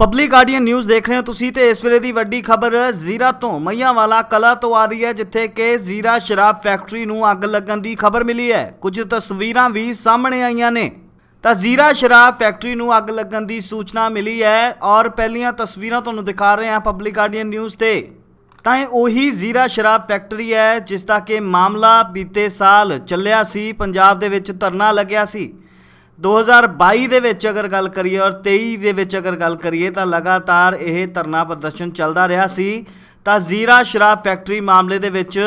Public guardian news ਦੇਖ ਰਹੇ ਹੋ ਤੁਸੀਂ ਤੇ ਇਸ ਵੇਲੇ ਦੀ ਵੱਡੀ ਖਬਰ ਜ਼ੀਰਾ ਤੋਂ ਮਈਆਂਵਾਲਾ ਕਲਾ ਤੋਂ ਆ ਰਹੀ ਹੈ, ਜਿੱਥੇ ਕਿ ਜ਼ੀਰਾ ਸ਼ਰਾਬ ਫੈਕਟਰੀ ਨੂੰ ਅੱਗ ਲੱਗਣ ਦੀ ਖਬਰ ਮਿਲੀ ਹੈ। ਕੁਝ ਤਸਵੀਰਾਂ ਵੀ ਸਾਹਮਣੇ ਆਈਆਂ ਨੇ। ਤਾਂ ਜ਼ੀਰਾ ਸ਼ਰਾਬ ਫੈਕਟਰੀ ਨੂੰ ਅੱਗ ਲੱਗਣ ਦੀ ਸੂਚਨਾ ਮਿਲੀ ਹੈ ਔਰ ਪਹਿਲੀਆਂ ਤਸਵੀਰਾਂ ਤੁਹਾਨੂੰ ਦਿਖਾ ਰਹੇ ਹਾਂ ਪਬਲਿਕ ਗਾਰਡੀਅਨ ਨਿਊਜ਼ ਤੇ। ਤਾਂ ਇਹ ਉਹੀ ਜ਼ੀਰਾ ਸ਼ਰਾਬ ਫੈਕਟਰੀ ਹੈ, ਜਿਸ ਦਾ ਕਿ ਮਾਮਲਾ ਬੀਤੇ ਸਾਲ ਚੱਲਿਆ ਸੀ, ਪੰਜਾਬ ਦੇ ਵਿੱਚ ਧਰਨਾ ਲੱਗਿਆ ਸੀ। 2022 ਦੇ ਵਿੱਚ ਅਗਰ ਗੱਲ ਕਰੀਏ ਔਰ 23 ਦੇ ਵਿੱਚ ਅਗਰ ਗੱਲ ਕਰੀਏ ਤਾਂ ਲਗਾਤਾਰ ਇਹ ਧਰਨਾ ਪ੍ਰਦਰਸ਼ਨ ਚੱਲਦਾ ਰਿਹਾ ਸੀ। ਤਾਂ ਜ਼ੀਰਾ ਸ਼ਰਾਬ ਫੈਕਟਰੀ ਮਾਮਲੇ ਦੇ ਵਿੱਚ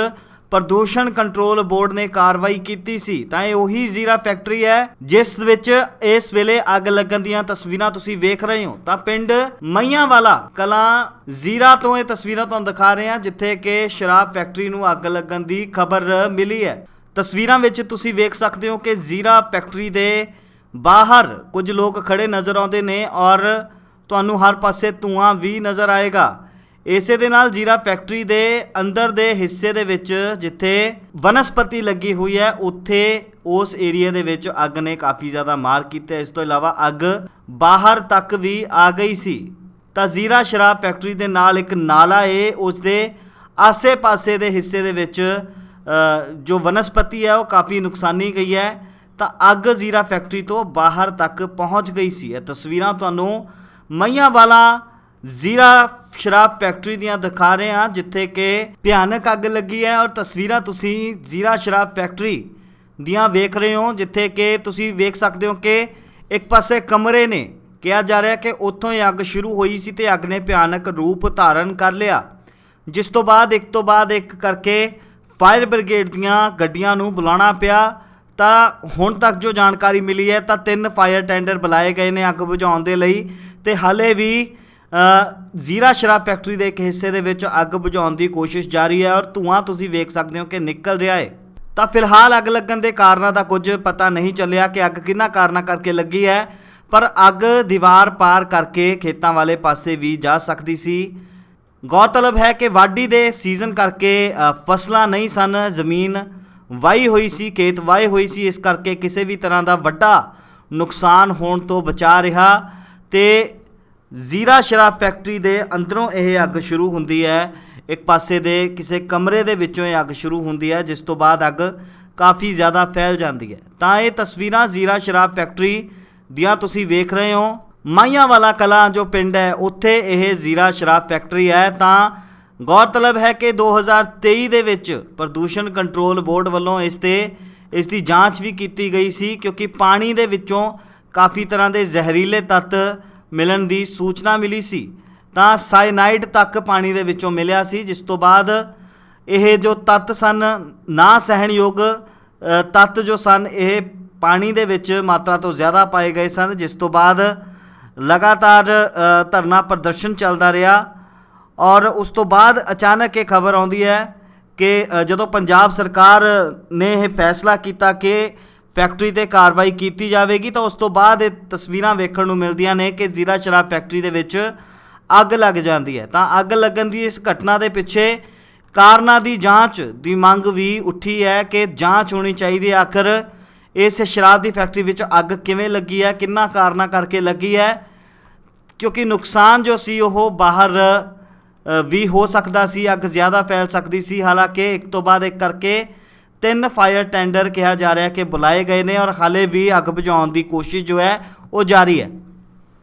ਪ੍ਰਦੂਸ਼ਣ ਕੰਟਰੋਲ ਬੋਰਡ ਨੇ ਕਾਰਵਾਈ ਕੀਤੀ ਸੀ। ਤਾਂ ਇਹ ਉਹੀ ਜ਼ੀਰਾ ਫੈਕਟਰੀ ਹੈ ਜਿਸ ਵਿੱਚ ਇਸ ਵੇਲੇ ਅੱਗ ਲੱਗਣ ਦੀਆਂ ਤਸਵੀਰਾਂ ਤੁਸੀਂ ਵੇਖ ਰਹੇ ਹੋ। ਤਾਂ ਪਿੰਡ ਮਈਆਂਵਾਲਾ ਕਲਾਂ ਜ਼ੀਰਾ ਤੋਂ ਇਹ ਤਸਵੀਰਾਂ ਤੁਹਾਨੂੰ ਦਿਖਾ ਰਹੇ ਹਾਂ, ਜਿੱਥੇ ਕਿ ਸ਼ਰਾਬ ਫੈਕਟਰੀ ਨੂੰ ਅੱਗ ਲੱਗਣ ਦੀ ਖਬਰ ਮਿਲੀ ਹੈ। ਤਸਵੀਰਾਂ ਵਿੱਚ ਤੁਸੀਂ ਵੇਖ ਸਕਦੇ ਹੋ ਕਿ ਜ਼ੀਰਾ ਫੈਕਟਰੀ ਦੇ ਬਾਹਰ ਕੁਝ ਲੋਕ ਖੜੇ ਨਜ਼ਰ ਆਉਂਦੇ ਨੇ ਔਰ ਤੁਹਾਨੂੰ ਹਰ ਪਾਸੇ ਧੂਆਂ ਵੀ ਨਜ਼ਰ ਆਏਗਾ। ਇਸੇ ਦੇ ਨਾਲ ਜੀਰਾ ਫੈਕਟਰੀ ਦੇ ਅੰਦਰ ਦੇ ਹਿੱਸੇ ਦੇ ਵਿੱਚ ਜਿੱਥੇ ਵਨਸਪਤੀ ਲੱਗੀ ਹੋਈ ਹੈ, ਉੱਥੇ ਉਸ ਏਰੀਆ ਦੇ ਵਿੱਚ ਅੱਗ ਨੇ ਕਾਫੀ ਜ਼ਿਆਦਾ ਮਾਰ ਕੀਤਾ ਇਸ ਤੋਂ ਇਲਾਵਾ ਅੱਗ ਬਾਹਰ ਤੱਕ ਵੀ ਆ ਗਈ ਸੀ। ਤਾਂ ਜ਼ੀਰਾ ਸ਼ਰਾਬ ਫੈਕਟਰੀ ਦੇ ਨਾਲ ਇੱਕ ਨਾਲਾ ਏ, ਉਸ ਦੇ ਆਸੇ-ਪਾਸੇ ਦੇ ਹਿੱਸੇ ਦੇ ਵਿੱਚ ਜੋ ਵਨਸਪਤੀ ਹੈ, ਉਹ ਕਾਫੀ ਨੁਕਸਾਨੀ ਗਈ ਹੈ। ਤਾਂ ਅੱਗ ਜ਼ੀਰਾ ਫੈਕਟਰੀ ਤੋਂ ਬਾਹਰ ਤੱਕ ਪਹੁੰਚ ਗਈ ਸੀ। ਇਹ ਤਸਵੀਰਾਂ ਤੁਹਾਨੂੰ ਮਈਆਂਵਾਲਾ ਜ਼ੀਰਾ ਸ਼ਰਾਬ ਫੈਕਟਰੀ ਦੀਆਂ ਦਿਖਾ ਰਹੇ ਹਾਂ, ਜਿੱਥੇ ਕਿ ਭਿਆਨਕ ਅੱਗ ਲੱਗੀ ਹੈ ਔਰ ਤਸਵੀਰਾਂ ਤੁਸੀਂ ਜ਼ੀਰਾ ਸ਼ਰਾਬ ਫੈਕਟਰੀ ਦੀਆਂ ਵੇਖ ਰਹੇ ਹੋ, ਜਿੱਥੇ ਕਿ ਤੁਸੀਂ ਵੇਖ ਸਕਦੇ ਹੋ ਕਿ ਇੱਕ ਪਾਸੇ ਕਮਰੇ ਨੇ। ਕਿਹਾ ਜਾ ਰਿਹਾ ਕਿ ਉੱਥੋਂ ਹੀ ਅੱਗ ਸ਼ੁਰੂ ਹੋਈ ਸੀ ਤੇ ਅੱਗ ਨੇ ਭਿਆਨਕ ਰੂਪ ਧਾਰਨ ਕਰ ਲਿਆ। ਜਿਸ ਤੋਂ ਬਾਅਦ, ਇੱਕ ਤੋਂ ਬਾਅਦ ਇੱਕ ਕਰਕੇ ਫਾਇਰ ਬ੍ਰਿਗੇਡ ਦੀਆਂ ਗੱਡੀਆਂ ਨੂੰ ਬੁਲਾਉਣਾ ਪਿਆ। ਤਾਂ ਹੁਣ ਤੱਕ ਜੋ ਜਾਣਕਾਰੀ ਮਿਲੀ ਹੈ ਤਾਂ ਤਿੰਨ ਫਾਇਰ ਟੈਂਡਰ ਬੁਲਾਏ ਗਏ ਨੇ ਅੱਗ ਬੁਝਾਉਣ ਦੇ ਲਈ ਤੇ ਹਾਲੇ ਵੀ ਜ਼ੀਰਾ ਸ਼ਰਾਬ ਫੈਕਟਰੀ ਦੇ ਇੱਕ ਹਿੱਸੇ ਦੇ ਵਿੱਚ ਅੱਗ ਬੁਝਾਉਣ ਦੀ ਕੋਸ਼ਿਸ਼ ਜਾਰੀ ਹੈ ਔਰ ਧੂਆਂ ਤੁਸੀਂ ਵੇਖ ਸਕਦੇ ਹੋ ਕਿ ਨਿਕਲ ਰਿਹਾ ਹੈ। ਤਾਂ ਫਿਲਹਾਲ ਅੱਗ ਲੱਗਣ ਦੇ ਕਾਰਨਾਂ ਦਾ ਕੁਝ ਪਤਾ ਨਹੀਂ ਚੱਲਿਆ ਕਿ ਅੱਗ ਕਿੰਨਾ ਕਾਰਨਾਂ ਕਰਕੇ ਲੱਗੀ ਹੈ, ਪਰ ਅੱਗ ਦੀਵਾਰ ਪਾਰ ਕਰਕੇ ਖੇਤਾਂ ਵਾਲੇ ਪਾਸੇ ਵੀ ਜਾ ਸਕਦੀ ਸੀ। ਗੌਰਤਲਬ ਹੈ ਕਿ ਵਾਢੀ ਦੇ ਸੀਜ਼ਨ ਕਰਕੇ ਫਸਲਾਂ ਨਹੀਂ ਸਨ, ਜ਼ਮੀਨ ਵਾਈ ਹੋਈ ਸੀ, ਖੇਤ ਵਾਏ ਹੋਈ ਸੀ, ਇਸ ਕਰਕੇ ਕਿਸੇ ਵੀ ਤਰ੍ਹਾਂ ਦਾ ਵੱਡਾ ਨੁਕਸਾਨ ਹੋਣ ਤੋਂ ਬਚਾ ਰਿਹਾ ਤੇ ਜ਼ੀਰਾ ਸ਼ਰਾਬ ਫੈਕਟਰੀ ਦੇ ਅੰਦਰੋਂ ਇਹ ਅੱਗ ਸ਼ੁਰੂ ਹੁੰਦੀ ਹੈ। ਇੱਕ ਪਾਸੇ ਦੇ ਕਿਸੇ ਕਮਰੇ ਦੇ ਵਿੱਚੋਂ ਇਹ ਅੱਗ ਸ਼ੁਰੂ ਹੁੰਦੀ ਹੈ, ਜਿਸ ਤੋਂ ਬਾਅਦ ਅੱਗ ਕਾਫੀ ਜ਼ਿਆਦਾ ਫੈਲ ਜਾਂਦੀ ਹੈ। ਤਾਂ ਇਹ ਤਸਵੀਰਾਂ ਜ਼ੀਰਾ ਸ਼ਰਾਬ ਫੈਕਟਰੀ ਦੀਆਂ ਤੁਸੀਂ ਵੇਖ ਰਹੇ ਹੋ। ਮਾਈਆਂਵਾਲਾ ਕਲਾਂ ਜੋ ਪਿੰਡ ਹੈ, ਉੱਥੇ ਇਹ ਜ਼ੀਰਾ ਸ਼ਰਾਬ ਫੈਕਟਰੀ ਹੈ। ਤਾਂ ਗੌਰਤਲਬ ਹੈ ਕਿ 2023 ਦੇ ਵਿੱਚ ਪ੍ਰਦੂਸ਼ਣ ਕੰਟਰੋਲ ਬੋਰਡ ਵੱਲੋਂ ਇਸ ਤੇ, ਇਸ ਦੀ ਜਾਂਚ ਵੀ ਕੀਤੀ ਗਈ ਸੀ ਕਿਉਂਕਿ ਪਾਣੀ ਦੇ ਵਿੱਚੋਂ ਕਾਫੀ ਤਰ੍ਹਾਂ ਦੇ ਜ਼ਹਿਰੀਲੇ ਤੱਤ ਮਿਲਣ ਦੀ ਸੂਚਨਾ ਮਿਲੀ ਸੀ। ਤਾਂ ਸਾਇਨਾਈਡ ਤੱਕ ਪਾਣੀ ਦੇ ਵਿੱਚੋਂ ਮਿਲਿਆ ਸੀ, ਜਿਸ ਤੋਂ ਬਾਅਦ ਇਹ ਜੋ ਤੱਤ ਸਨ, ਨਾ ਸਹਿਣਯੋਗ ਤੱਤ ਜੋ ਸਨ, ਇਹ ਪਾਣੀ ਦੇ ਵਿੱਚ ਮਾਤਰਾ ਤੋਂ ਜ਼ਿਆਦਾ ਪਾਏ ਗਏ ਸਨ, ਜਿਸ ਤੋਂ ਬਾਅਦ ਲਗਾਤਾਰ ਧਰਨਾ ਪ੍ਰਦਰਸ਼ਨ ਚੱਲਦਾ ਰਿਹਾ। ਔਰ ਉਸ ਤੋਂ ਬਾਅਦ ਅਚਾਨਕ ਇਹ ਖਬਰ ਆਉਂਦੀ ਹੈ ਕਿ ਜਦੋਂ ਪੰਜਾਬ ਸਰਕਾਰ ਨੇ ਇਹ ਫੈਸਲਾ ਕੀਤਾ ਕਿ ਫੈਕਟਰੀ ਤੇ ਕਾਰਵਾਈ ਕੀਤੀ ਜਾਵੇਗੀ, ਤਾਂ ਉਸ ਤੋਂ ਬਾਅਦ ਇਹ ਤਸਵੀਰਾਂ ਵੇਖਣ ਨੂੰ ਮਿਲਦੀਆਂ ਨੇ ਕਿ ਜ਼ੀਰਾ ਸ਼ਰਾਬ ਫੈਕਟਰੀ ਦੇ ਵਿੱਚ ਅੱਗ ਲੱਗ ਜਾਂਦੀ ਹੈ। ਤਾਂ ਅੱਗ ਲੱਗਣ ਦੀ ਇਸ ਘਟਨਾ ਦੇ ਪਿੱਛੇ ਕਾਰਨਾਂ ਦੀ ਜਾਂਚ ਦੀ ਮੰਗ ਵੀ ਉੱਠੀ ਹੈ ਕਿ ਜਾਂਚ ਹੋਣੀ ਚਾਹੀਦੀ ਹੈ। ਆਖਰ ਇਸ ਸ਼ਰਾਬ ਦੀ ਫੈਕਟਰੀ ਵਿੱਚ ਅੱਗ ਕਿਵੇਂ ਲੱਗੀ ਹੈ, ਕਿੰਨਾ ਕਾਰਨਾਂ ਕਰਕੇ ਲੱਗੀ ਹੈ, ਕਿਉਂਕਿ ਨੁਕਸਾਨ ਜੋ ਸੀ ਉਹ ਬਾਹਰ ਵੀ ਹੋ ਸਕਦਾ ਸੀ, ਅੱਗ ਜ਼ਿਆਦਾ ਫੈਲ ਸਕਦੀ ਸੀ। ਹਾਲਾਂਕਿ ਇੱਕ ਤੋਂ ਬਾਅਦ ਇੱਕ ਕਰਕੇ ਤਿੰਨ ਫਾਇਰ ਟੈਂਡਰ ਕਿਹਾ ਜਾ ਰਿਹਾ ਕਿ ਬੁਲਾਏ ਗਏ ਨੇ ਔਰ ਹਾਲੇ ਵੀ ਅੱਗ ਬੁਝਾਉਣ ਦੀ ਕੋਸ਼ਿਸ਼ ਜੋ ਹੈ, ਉਹ ਜਾਰੀ ਹੈ।